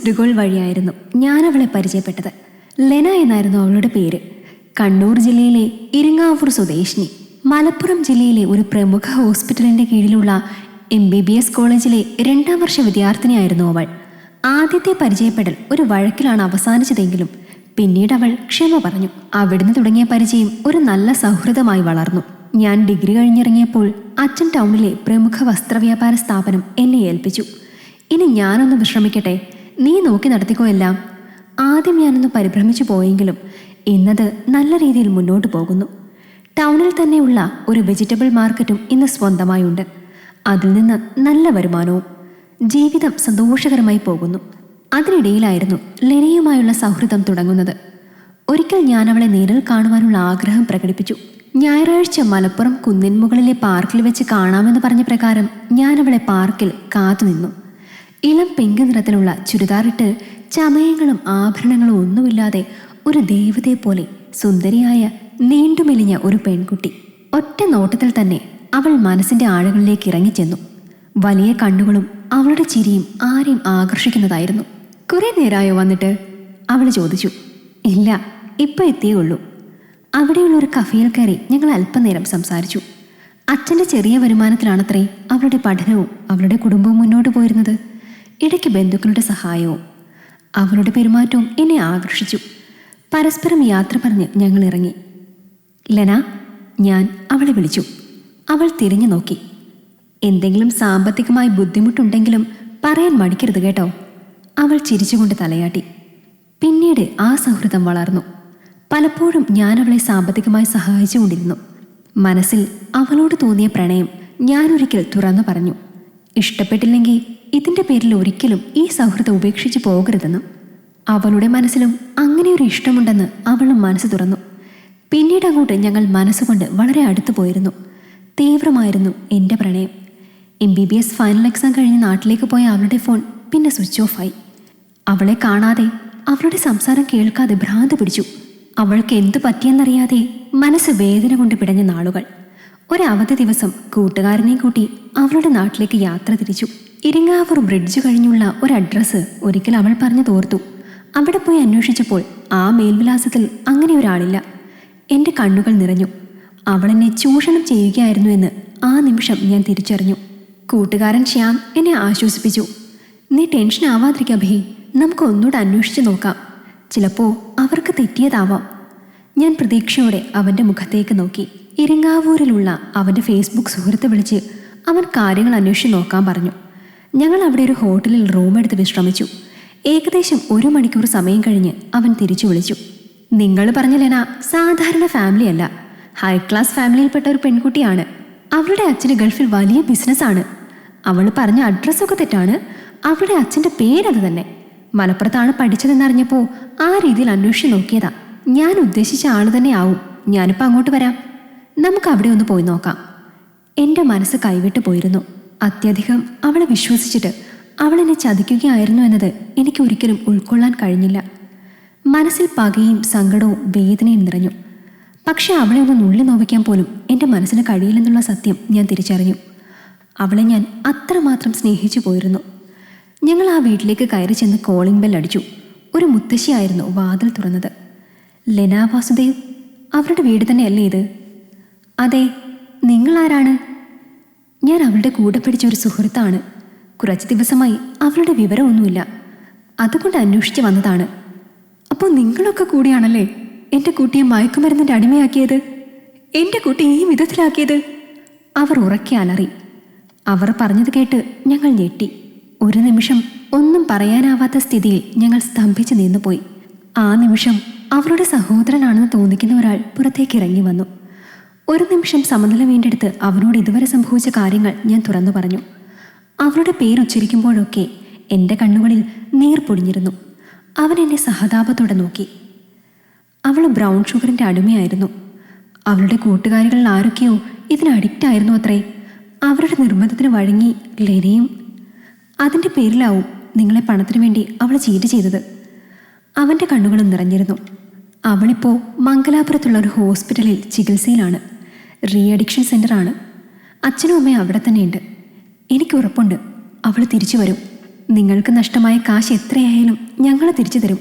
Missed call വഴിയായിരുന്നു ഞാൻ അവളെ പരിചയപ്പെട്ടത്. ലെന എന്നായിരുന്നു അവളുടെ പേര്. കണ്ണൂർ ജില്ലയിലെ ഇരിങ്ങാവൂർ സ്വദേശിനി. മലപ്പുറം ജില്ലയിലെ ഒരു പ്രമുഖ ഹോസ്പിറ്റലിന്റെ കീഴിലുള്ള എം ബി ബി എസ് കോളേജിലെ രണ്ടാം വർഷ വിദ്യാർത്ഥിനിയായിരുന്നു അവൾ. ആദ്യത്തെ പരിചയപ്പെടൽ ഒരു വഴക്കിലാണ് അവസാനിച്ചതെങ്കിലും പിന്നീട് അവൾ ക്ഷമ പറഞ്ഞു. അവിടുന്ന് തുടങ്ങിയ പരിചയം ഒരു നല്ല സൗഹൃദമായി വളർന്നു. ഞാൻ ഡിഗ്രി കഴിഞ്ഞിറങ്ങിയപ്പോൾ അച്ഛൻ ടൗണിലെ പ്രമുഖ വസ്ത്രവ്യാപാര സ്ഥാപനം എന്നെ ഏൽപ്പിച്ചു. ഇനി ഞാനൊന്ന് വിശ്രമിക്കട്ടെ? നീ നോക്കി നടത്തിക്കോ എല്ലാം. ആദ്യം ഞാനൊന്ന് പരിഭ്രമിച്ചു പോയെങ്കിലും ഇന്നത് നല്ല രീതിയിൽ മുന്നോട്ട് പോകുന്നു. ടൗണിൽ തന്നെയുള്ള ഒരു വെജിറ്റബിൾ മാർക്കറ്റും ഇന്ന് സ്വന്തമായുണ്ട്. അതിൽ നിന്ന് നല്ല വരുമാനവും ജീവിതം സന്തോഷകരമായി പോകുന്നു. അതിനിടയിലായിരുന്നു ലെനയുമായുള്ള സൗഹൃദം തുടങ്ങുന്നത്. ഒരിക്കൽ ഞാൻ അവളെ നേരിൽ കാണുവാനുള്ള ആഗ്രഹം പ്രകടിപ്പിച്ചു. ഞായറാഴ്ച മലപ്പുറം കുന്നിൻമുകളിലെ പാർക്കിൽ വെച്ച് കാണാമെന്ന് പറഞ്ഞ പ്രകാരം ഞാൻ അവളെ പാർക്കിൽ കാത്തുനിന്നു. ഇളം പിങ്ക് നിറത്തിലുള്ള ചുരിദാറിട്ട് ചമയങ്ങളും ആഭരണങ്ങളും ഒന്നുമില്ലാതെ ഒരു ദേവതയെ പോലെ സുന്ദരിയായ നീണ്ടുമെലിഞ്ഞ ഒരു പെൺകുട്ടി. ഒറ്റ നോട്ടത്തിൽ തന്നെ അവൾ മനസ്സിന്റെ ആഴങ്ങളിലേക്ക് ഇറങ്ങിച്ചെന്നു. വലിയ കണ്ണുകളും അവളുടെ ചിരിയും ആരെയും ആകർഷിക്കുന്നതായിരുന്നു. കുറെ നേരമായോ വന്നിട്ട്? അവൾ ചോദിച്ചു. ഇല്ല ഇപ്പൊ എത്തിയേ ഉള്ളൂ അവിടെയുള്ള ഒരു കഫേയിൽ കയറി ഞങ്ങൾ അല്പനേരം സംസാരിച്ചു. അച്ഛന്റെ ചെറിയ വരുമാനത്തിലാണത്രേ അവളുടെ പഠനവും അവളുടെ കുടുംബവും മുന്നോട്ട് പോയിരുന്നത്. ഇടയ്ക്ക് ബന്ധുക്കളുടെ സഹായവും അവരുടെ പെരുമാറ്റവും എന്നെ ആകർഷിച്ചു. പരസ്പരം യാത്ര പറഞ്ഞ് ഞങ്ങൾ ഇറങ്ങി. ലന ഞാൻ അവളെ വിളിച്ചു. അവൾ തിരിഞ്ഞു നോക്കി. എന്തെങ്കിലും സാമ്പത്തികമായി ബുദ്ധിമുട്ടുണ്ടെങ്കിലും പറയാൻ മടിക്കരുത് കേട്ടോ. അവൾ ചിരിച്ചുകൊണ്ട് തലയാട്ടി. പിന്നീട് ആ സൗഹൃദം വളർന്നു. പലപ്പോഴും ഞാൻ അവളെ സാമ്പത്തികമായി സഹായിച്ചുകൊണ്ടിരുന്നു. മനസ്സിൽ അവളോട് തോന്നിയ പ്രണയം ഞാനൊരിക്കൽ തുറന്നു പറഞ്ഞു. ഇഷ്ടപ്പെട്ടില്ലെങ്കിൽ ഇതിന്റെ പേരിൽ ഒരിക്കലും ഈ സൗഹൃദം ഉപേക്ഷിച്ചു പോകരുതെന്നും അവളുടെ മനസ്സിലും അങ്ങനെ ഒരു ഇഷ്ടമുണ്ടെന്ന് അവളും മനസ്സ് തുറന്നു. പിന്നീട് അങ്ങോട്ട് ഞങ്ങൾ മനസ്സുകൊണ്ട് വളരെ അടുത്തു പോയിരുന്നു. തീവ്രമായിരുന്നു എന്റെ പ്രണയം. M B B S final exam കഴിഞ്ഞ് നാട്ടിലേക്ക് പോയ അവളുടെ ഫോൺ പിന്നെ സ്വിച്ച് ഓഫായി അവളെ കാണാതെ അവളുടെ സംസാരം കേൾക്കാതെ ഭ്രാന്ത് പിടിച്ചു. അവൾക്ക് എന്തു പറ്റിയെന്നറിയാതെ മനസ്സ് വേദന കൊണ്ട് പിടഞ്ഞ നാളുകൾ. ഒരവധി ദിവസം കൂട്ടുകാരനെ കൂട്ടി അവളുടെ നാട്ടിലേക്ക് യാത്ര തിരിച്ചു. ഇരിങ്ങാവൂർ ബ്രിഡ്ജ് കഴിഞ്ഞുള്ള ഒരു അഡ്രസ്സ് ഒരിക്കൽ അവൾ പറഞ്ഞു തോർത്തു അവിടെ പോയി അന്വേഷിച്ചപ്പോൾ ആ മേൽവിലാസത്തിൽ അങ്ങനെ ഒരാളില്ല. എന്റെ കണ്ണുകൾ നിറഞ്ഞു. അവൾ എന്നെ ചൂഷണം ചെയ്യുകയായിരുന്നു എന്ന് ആ നിമിഷം ഞാൻ തിരിച്ചറിഞ്ഞു. കൂട്ടുകാരൻ ശ്യാം എന്നെ ആശ്വസിപ്പിച്ചു. നീ ടെൻഷൻ ആവാതിരിക്കുക ഭീ നമുക്ക് ഒന്നുകൂടെ അന്വേഷിച്ച് നോക്കാം. ചിലപ്പോൾ അവർക്ക് തെറ്റിയതാവാം. ഞാൻ പ്രതീക്ഷയോടെ അവന്റെ മുഖത്തേക്ക് നോക്കി. ഇരിങ്ങാവൂരിലുള്ള അവന്റെ ഫേസ്ബുക്ക് സുഹൃത്ത് വിളിച്ച് അവൻ കാര്യങ്ങൾ അന്വേഷിച്ച് നോക്കാൻ പറഞ്ഞു. ഞങ്ങൾ അവിടെ ഒരു ഹോട്ടലിൽ റൂം എടുത്ത് വിശ്രമിച്ചു. ഏകദേശം ഒരു മണിക്കൂർ സമയം കഴിഞ്ഞ് അവൻ തിരിച്ചു വിളിച്ചു. നിങ്ങൾ പറഞ്ഞ ലെന സാധാരണ ഫാമിലി അല്ല. ഹൈ ക്ലാസ് ഫാമിലിയിൽപ്പെട്ട ഒരു പെൺകുട്ടിയാണ്. അവളുടെ അച്ഛന് ഗൾഫിൽ വലിയ ബിസിനസ്സാണ് അവൾ പറഞ്ഞ അഡ്രസ്സൊക്കെ തെറ്റാണ്. അവളുടെ അച്ഛന്റെ പേരത് തന്നെ. മലപ്പുറത്താണ് പഠിച്ചതെന്നറിഞ്ഞപ്പോൾ ആ രീതിയിൽ അന്വേഷിച്ച് നോക്കിയതാ. ഞാൻ ഉദ്ദേശിച്ച ആൾ തന്നെ ആവും. ഞാനിപ്പോൾ അങ്ങോട്ട് വരാം. നമുക്ക് അവിടെ ഒന്ന് പോയി നോക്കാം. എന്റെ മനസ്സ് കൈവിട്ട് പോയിരുന്നു. അത്യധികം അവളെ വിശ്വസിച്ചിട്ട് അവൾ എന്നെ ചതിക്കുകയായിരുന്നു എന്നത് എനിക്ക് ഒരിക്കലും ഉൾക്കൊള്ളാൻ കഴിഞ്ഞില്ല. മനസ്സിൽ പകയും സങ്കടവും വേദനയും നിറഞ്ഞു. പക്ഷെ അവളെ ഒന്ന് നുള്ളി നോവിക്കാൻ പോലും എന്റെ മനസ്സിന് കഴിയില്ലെന്നുള്ള സത്യം ഞാൻ തിരിച്ചറിഞ്ഞു. അവളെ ഞാൻ അത്രമാത്രം സ്നേഹിച്ചു പോയിരുന്നു. ഞങ്ങൾ ആ വീട്ടിലേക്ക് കയറി ചെന്ന് കോളിംഗ് ബെൽ അടിച്ചു. ഒരു മുത്തശ്ശിയായിരുന്നു വാതിൽ തുറന്നത്. ലെന വാസുദേവ് അവരുടെ വീട് തന്നെയല്ലേ ഇത്? അതെ ഞാൻ അവളുടെ കൂടെ പിടിച്ച ഒരു സുഹൃത്താണ്. കുറച്ച് ദിവസമായി അവളുടെ വിവരമൊന്നുമില്ല. അതുകൊണ്ട് അന്വേഷിച്ച് വന്നതാണ്. അപ്പോൾ നിങ്ങളൊക്കെ കൂടിയാണല്ലേ എന്റെ കുട്ടിയെ മയക്കുമരുന്നിന്റെ അടിമയാക്കിയത്? എന്റെ കുട്ടി ഈ വിധത്തിലാക്കിയത്? അവർ ഉറക്കി അലറി. അവർ പറഞ്ഞത് കേട്ട് ഞങ്ങൾ ഞെട്ടി. ഒരു നിമിഷം ഒന്നും പറയാനാവാത്ത സ്ഥിതിയിൽ ഞങ്ങൾ സ്തംഭിച്ചു നിന്നുപോയി. ആ നിമിഷം അവരുടെ സഹോദരനാണെന്ന് തോന്നിക്കുന്ന ഒരാൾ പുറത്തേക്ക് ഇറങ്ങി വന്നു. ഒരു നിമിഷം സമനില വീണ്ടെടുത്ത് അവനോട് ഇതുവരെ സംഭവിച്ച കാര്യങ്ങൾ ഞാൻ തുറന്നു പറഞ്ഞു. അവളുടെ പേരുച്ചരിക്കുമ്പോഴൊക്കെ എന്റെ കണ്ണുകളിൽ നീർ പൊടിഞ്ഞിരുന്നു. അവൻ എന്നെ സഹതാപത്തോടെ നോക്കി. അവൾ ബ്രൗൺ ഷുഗറിന്റെ അടിമയായിരുന്നു. അവളുടെ കൂട്ടുകാരികളിൽ ആരൊക്കെയോ ഇതിന് അഡിക്റ്റ് ആയിരുന്നു അത്രേ. അവരുടെ നിർബന്ധത്തിന് വഴങ്ങി ലെനയും. അതിന്റെ പേരിലാവും നിങ്ങളെ പണത്തിനു വേണ്ടി അവൾ ചീറ്റ് ചെയ്തത്. അവന്റെ കണ്ണുകളും നിറഞ്ഞിരുന്നു. അവളിപ്പോൾ മംഗലാപുരത്തുള്ള ഒരു ഹോസ്പിറ്റലിൽ ചികിത്സയിലാണ്. റീ അഡിക്ഷൻ സെന്ററാണ് അച്ഛനും അമ്മയും അവിടെ തന്നെയുണ്ട്. എനിക്ക് ഉറപ്പുണ്ട്. അവൾ തിരിച്ചു വരും. നിങ്ങൾക്ക് നഷ്ടമായ കാശ് എത്രയായാലും ഞങ്ങൾ തിരിച്ചു തരും.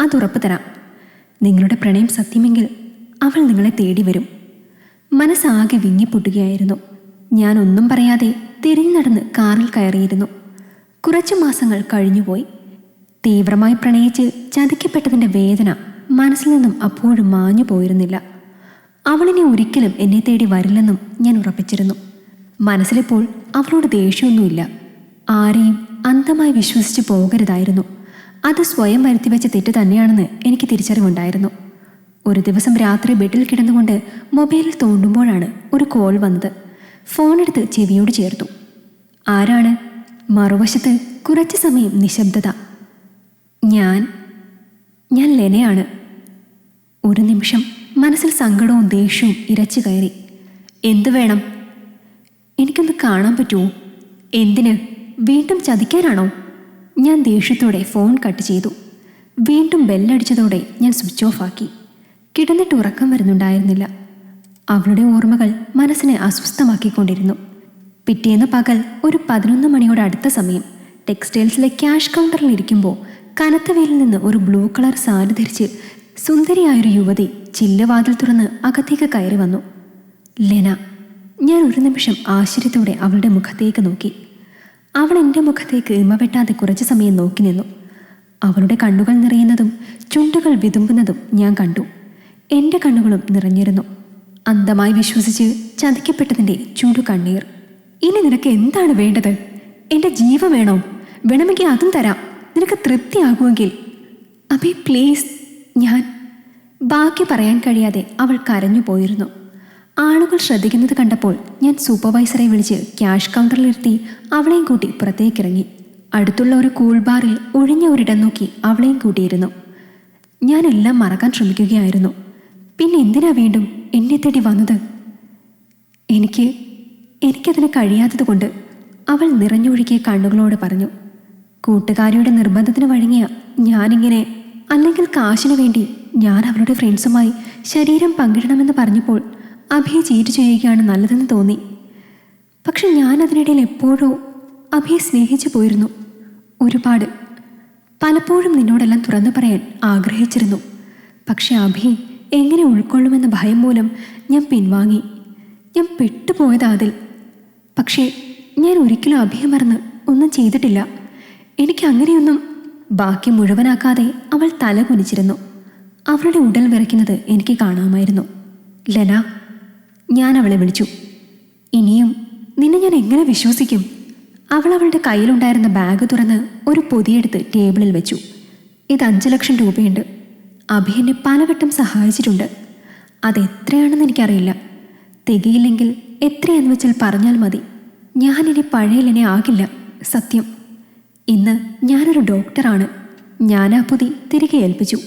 അത് ഉറപ്പ് തരാം. നിങ്ങളുടെ പ്രണയം സത്യമെങ്കിൽ അവൾ നിങ്ങളെ തേടി വരും. മനസ്സാകെ വിങ്ങിപ്പൊട്ടുകയായിരുന്നു. ഞാൻ ഒന്നും പറയാതെ തിരിഞ്ഞു നടന്ന് കാറിൽ കയറിയിരുന്നു. കുറച്ചു മാസങ്ങൾ കഴിഞ്ഞുപോയി. തീവ്രമായി പ്രണയിച്ച് ചതിക്കപ്പെട്ടതിന്റെ വേദന മനസ്സിൽ നിന്നും അപ്പോഴും മാഞ്ഞു പോയിരുന്നില്ല അവളിനെ ഒരിക്കലും എന്നെ തേടി വരില്ലെന്നും ഞാൻ ഉറപ്പിച്ചിരുന്നു. മനസ്സിലിപ്പോൾ അവളോട് ദേഷ്യമൊന്നുമില്ല. ആരെയും അന്ധമായി വിശ്വസിച്ച് പോകരുതായിരുന്നു. അത് സ്വയം വരുത്തിവെച്ച തെറ്റ് തന്നെയാണെന്ന് എനിക്ക് തിരിച്ചറിവുണ്ടായിരുന്നു. ഒരു ദിവസം രാത്രി ബെഡിൽ കിടന്നുകൊണ്ട് മൊബൈലിൽ തോണ്ടുമ്പോഴാണ് ഒരു കോൾ വന്നത്. ഫോണെടുത്ത് ചെവിയോട് ചേർത്തു. ആരാണ്? മറുവശത്ത് കുറച്ച് സമയം നിശബ്ദത. ഞാൻ ഞാൻ ലെനയാണ്. ഒരു നിമിഷം മനസ്സിൽ സങ്കടവും ദേഷ്യവും ഇരച്ചു കയറി. എന്തു വേണം? എനിക്കൊന്ന് കാണാൻ പറ്റുമോ? എന്തിന്? വീണ്ടും ചതിക്കാനാണോ? ഞാൻ ദേഷ്യത്തോടെ ഫോൺ കട്ട് ചെയ്തു. വീണ്ടും ബെല്ലടിച്ചതോടെ ഞാൻ സ്വിച്ച് ഓഫ് ആക്കി. കിടന്നിട്ട് ഉറക്കം വരുന്നുണ്ടായിരുന്നില്ല. അവളുടെ ഓർമ്മകൾ മനസ്സിനെ അസ്വസ്ഥമാക്കിക്കൊണ്ടിരുന്നു. പിറ്റേന്ന് പകൽ ഒരു പതിനൊന്ന് മണിയോട് അടുത്ത സമയം ടെക്സ്റ്റൈൽസിലെ ക്യാഷ് കൗണ്ടറിൽ ഇരിക്കുമ്പോൾ കനത്ത വെയിലിൽ നിന്ന് ഒരു ബ്ലൂ കളർ സാരി ധരിച്ച് സുന്ദരിയായൊരു യുവതി ചില്ലുവാതിൽ തുറന്ന് അകത്തേക്ക് കയറി വന്നു. ലെന ഞാൻ ഒരു നിമിഷം ആശ്ചര്യത്തോടെ അവളുടെ മുഖത്തേക്ക് നോക്കി. അവൾ എന്റെ മുഖത്തേക്ക് ഇമവെട്ടാതെ കുറച്ചു സമയം നോക്കി നിന്നു. അവളുടെ കണ്ണുകൾ നിറയുന്നതും ചുണ്ടുകൾ വിതുമ്പുന്നതും ഞാൻ കണ്ടു. എന്റെ കണ്ണുകളും നിറഞ്ഞിരുന്നു. അന്ധമായി വിശ്വസിച്ച് ചതിക്കപ്പെട്ടതിന്റെ ചൂടു കണ്ണീർ ഇനി നിനക്ക് എന്താണ് വേണ്ടത്? എന്റെ ജീവ വേണോ? വേണമെങ്കിൽ അതും തരാം. നിനക്ക് തൃപ്തിയാകുമെങ്കിൽ. അബി പ്ലീസ് ഞാൻ ബാക്കി പറയാൻ കഴിയാതെ അവൾ കരഞ്ഞു പോയിരുന്നു. ആളുകൾ ശ്രദ്ധിക്കുന്നത് കണ്ടപ്പോൾ ഞാൻ സൂപ്പർവൈസറെ വിളിച്ച് ക്യാഷ് കൗണ്ടറിലിരുത്തി അവളെയും കൂട്ടി പുറത്തേക്കിറങ്ങി. അടുത്തുള്ള ഒരു കൂൾ ബാറിൽ ഒഴിഞ്ഞ ഒരിടം നോക്കി അവളെയും കൂട്ടിയിരുന്നു. ഞാനെല്ലാം മറക്കാൻ ശ്രമിക്കുകയായിരുന്നു. പിന്നെ എന്തിനാ വീണ്ടും എന്നെ തേടി വന്നത്? എനിക്ക് എനിക്കതിന് കഴിയാത്തതുകൊണ്ട് അവൾ നിറഞ്ഞൊഴുകിയ കണ്ണുകളോട് പറഞ്ഞു കൂട്ടുകാരിയുടെ നിർബന്ധത്തിന് വഴങ്ങിയ ഞാനിങ്ങനെ അല്ലെങ്കിൽ കാശിനു വേണ്ടി ഞാൻ അവളുടെ ഫ്രണ്ട്സുമായി ശരീരം പങ്കിടണമെന്ന് പറഞ്ഞപ്പോൾ അഭിയെ ചീറ്റ് ചെയ്യുകയാണ് നല്ലതെന്ന് തോന്നി. പക്ഷെ ഞാൻ അതിനിടയിൽ എപ്പോഴോ അഭിയെ സ്നേഹിച്ചു പോയിരുന്നു. ഒരുപാട്. പലപ്പോഴും നിന്നോടെല്ലാം തുറന്നു പറയാൻ ആഗ്രഹിച്ചിരുന്നു. പക്ഷെ അഭി എങ്ങനെ ഉൾക്കൊള്ളുമെന്ന ഭയം മൂലം ഞാൻ പിൻവാങ്ങി. ഞാൻ പെട്ടുപോയതാ അതിൽ. പക്ഷേ ഞാൻ ഒരിക്കലും അഭിയെ മറന്ന് ഒന്നും ചെയ്തിട്ടില്ല. എനിക്ക് അങ്ങനെയൊന്നും ബാക്കി മുഴുവനാക്കാതെ അവൾ തല കുനിച്ചിരുന്നു. അവളുടെ ഉടൽ വിറയ്ക്കുന്നത് എനിക്ക് കാണാമായിരുന്നു. ലന ഞാൻ അവളെ വിളിച്ചു. ഇനിയും നിന്നെ ഞാൻ എങ്ങനെ വിശ്വസിക്കും? അവൾ അവളുടെ കയ്യിലുണ്ടായിരുന്ന ബാഗ് തുറന്ന് ഒരു പൊതിയെടുത്ത് ടേബിളിൽ വെച്ചു. ഇത് അഞ്ച് ലക്ഷം രൂപയുണ്ട്. അഭി പലവട്ടം സഹായിച്ചിട്ടുണ്ട്. അതെത്രയാണെന്ന് എനിക്കറിയില്ല. തികയില്ലെങ്കിൽ എത്രയെന്ന് വെച്ചാൽ പറഞ്ഞാൽ മതി. ഞാൻ ഇനി പഴയലിനെ ആകില്ല. സത്യം. ഇന്ന് ഞാനൊരു ഡോക്ടറാണ്. ആ പൊതി തിരികെ ഏൽപ്പിച്ചു.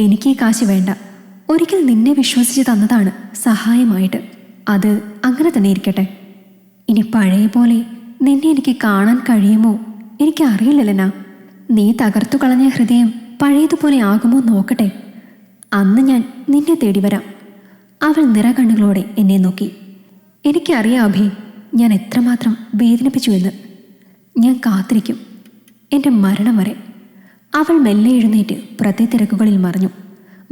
എനിക്ക് ഈ കാശ് വേണ്ട. ഒരിക്കൽ നിന്നെ വിശ്വസിച്ച് തന്നതാണ് സഹായമായിട്ട്. അത് അങ്ങനെ തന്നെ ഇരിക്കട്ടെ. ഇനി പഴയ പോലെ നിന്നെ എനിക്ക് കാണാൻ കഴിയുമോ? എനിക്ക് അറിയില്ലല്ലനാ നീ തകർത്തു കളഞ്ഞ ഹൃദയം പഴയതുപോലെ ആകുമോ നോക്കട്ടെ. അന്ന് ഞാൻ നിന്നെ തേടി വരാം. അവൾ നിറകണ്ണുകളോടെ എന്നെ നോക്കി. എനിക്കറിയാം അഭി ഞാൻ എത്രമാത്രം വേദനിപ്പിച്ചു എന്ന് ഞാൻ കാത്തിരിക്കും. എന്റെ മരണം വരെ. അവൾ മെല്ലെ എഴുന്നേറ്റ് പ്രതി തിരക്കുകളിൽ മറിഞ്ഞു.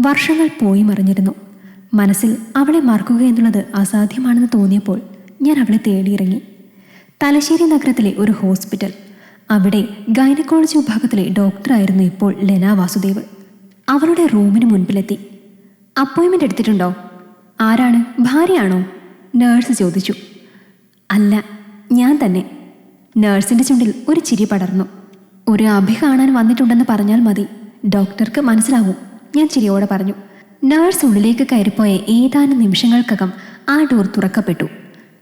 വർഷങ്ങൾ പോയി മറിഞ്ഞിരുന്നു. മനസ്സിൽ അവളെ മറക്കുക എന്നുള്ളത് അസാധ്യമാണെന്ന് തോന്നിയപ്പോൾ ഞാൻ അവളെ തേടിയിറങ്ങി. തലശ്ശേരി നഗരത്തിലെ ഒരു ഹോസ്പിറ്റൽ. അവിടെ ഗൈനക്കോളജി വിഭാഗത്തിലെ ഡോക്ടറായിരുന്നു ഇപ്പോൾ ലെന വാസുദേവ്. അവളുടെ റൂമിന് മുൻപിലെത്തി. അപ്പോയിൻമെന്റ് എടുത്തിട്ടുണ്ടോ? ആരാണ്? ഭാര്യയാണോ? നേഴ്സ് ചോദിച്ചു. അല്ല ഞാൻ തന്നെ. നേഴ്സിന്റെ ചുണ്ടിൽ ഒരു ചിരി പടർന്നു. ഒരു അഭി കാണാൻ വന്നിട്ടുണ്ടെന്ന് പറഞ്ഞാൽ മതി. ഡോക്ടർക്ക് മനസ്സിലാവും. ഞാൻ ചിരിയോടെ പറഞ്ഞു. നേഴ്സ് ഉള്ളിലേക്ക് കയറിപ്പോയ ഏതാനും നിമിഷങ്ങൾക്കകം ആ ഡോർ തുറക്കപ്പെട്ടു.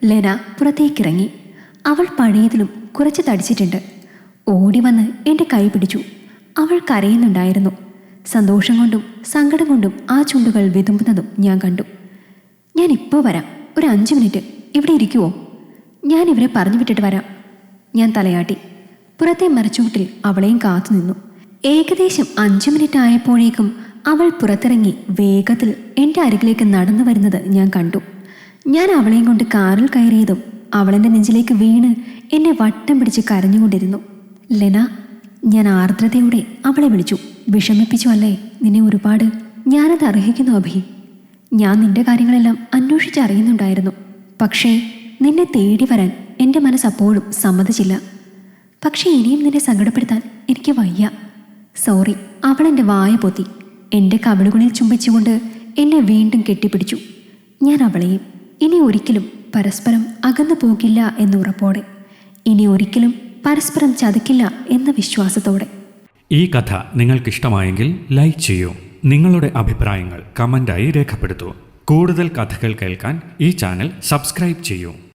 ലെന പുറത്തേക്കിറങ്ങി. അവൾ പഴയതിലും കുറച്ച് തടിച്ചിട്ടുണ്ട്. ഓടി വന്ന് എന്റെ കൈ പിടിച്ചു. അവൾ കരയുന്നുണ്ടായിരുന്നു. സന്തോഷം കൊണ്ടും സങ്കടം കൊണ്ടും ആ ചുണ്ടുകൾ വിതുമ്പുന്നതും ഞാൻ കണ്ടു. ഞാൻ ഇപ്പോൾ വരാം. ഒരു അഞ്ച് മിനിറ്റ്. ഇവിടെ ഇരിക്കുവോ? ഞാൻ ഇവരെ പറഞ്ഞു വിട്ടിട്ട് വരാം. ഞാൻ തലയാട്ടി. പുറത്തെ മരച്ചുവട്ടിൽ അവളെയും കാത്തു നിന്നു. ഏകദേശം അഞ്ചു മിനിറ്റ് ആയപ്പോഴേക്കും അവൾ പുറത്തിറങ്ങി വേഗത്തിൽ എന്റെ അരികിലേക്ക് നടന്നു വരുന്നത് ഞാൻ കണ്ടു. ഞാൻ അവളെയും കൊണ്ട് കാറിൽ കയറിയതും അവളെന്റെ നെഞ്ചിലേക്ക് വീണ് എന്നെ വട്ടം പിടിച്ച് കരഞ്ഞുകൊണ്ടിരുന്നു. ലെന ഞാൻ ആർദ്രതയോടെ അവളെ വിളിച്ചു. വിഷമിപ്പിച്ചു അല്ലേ? നിന്നെ ഒരുപാട് ഞാനത് അർഹിക്കുന്നു അഭി. ഞാൻ നിന്റെ കാര്യങ്ങളെല്ലാം അന്വേഷിച്ചറിയുന്നുണ്ടായിരുന്നു. പക്ഷേ നിന്നെ തേടി വരാൻ എന്റെ മനസ്സപ്പോഴും സമ്മതിച്ചില്ല. പക്ഷേ ഇനിയും നിന്നെ സങ്കടപ്പെടുത്താൻ എനിക്ക് വയ്യ. സോറി അവൾ എന്റെ വായ പൊത്തി. എന്റെ കവിളുകളിൽ ചുംബിച്ചുകൊണ്ട് എന്നെ വീണ്ടും കെട്ടിപ്പിടിച്ചു. ഞാൻ അവളെയും ഇനി ഒരിക്കലും പരസ്പരം അകന്നു പോകില്ല എന്ന ഉറപ്പോടെ ഇനി ഒരിക്കലും പരസ്പരം ചതിക്കില്ല എന്ന വിശ്വാസത്തോടെ. ഈ കഥ നിങ്ങൾക്കിഷ്ടമായെങ്കിൽ ലൈക്ക് ചെയ്യൂ. നിങ്ങളുടെ അഭിപ്രായങ്ങൾ കമന്റായി രേഖപ്പെടുത്തൂ. കൂടുതൽ കഥകൾ കേൾക്കാൻ ഈ ചാനൽ സബ്സ്ക്രൈബ് ചെയ്യൂ.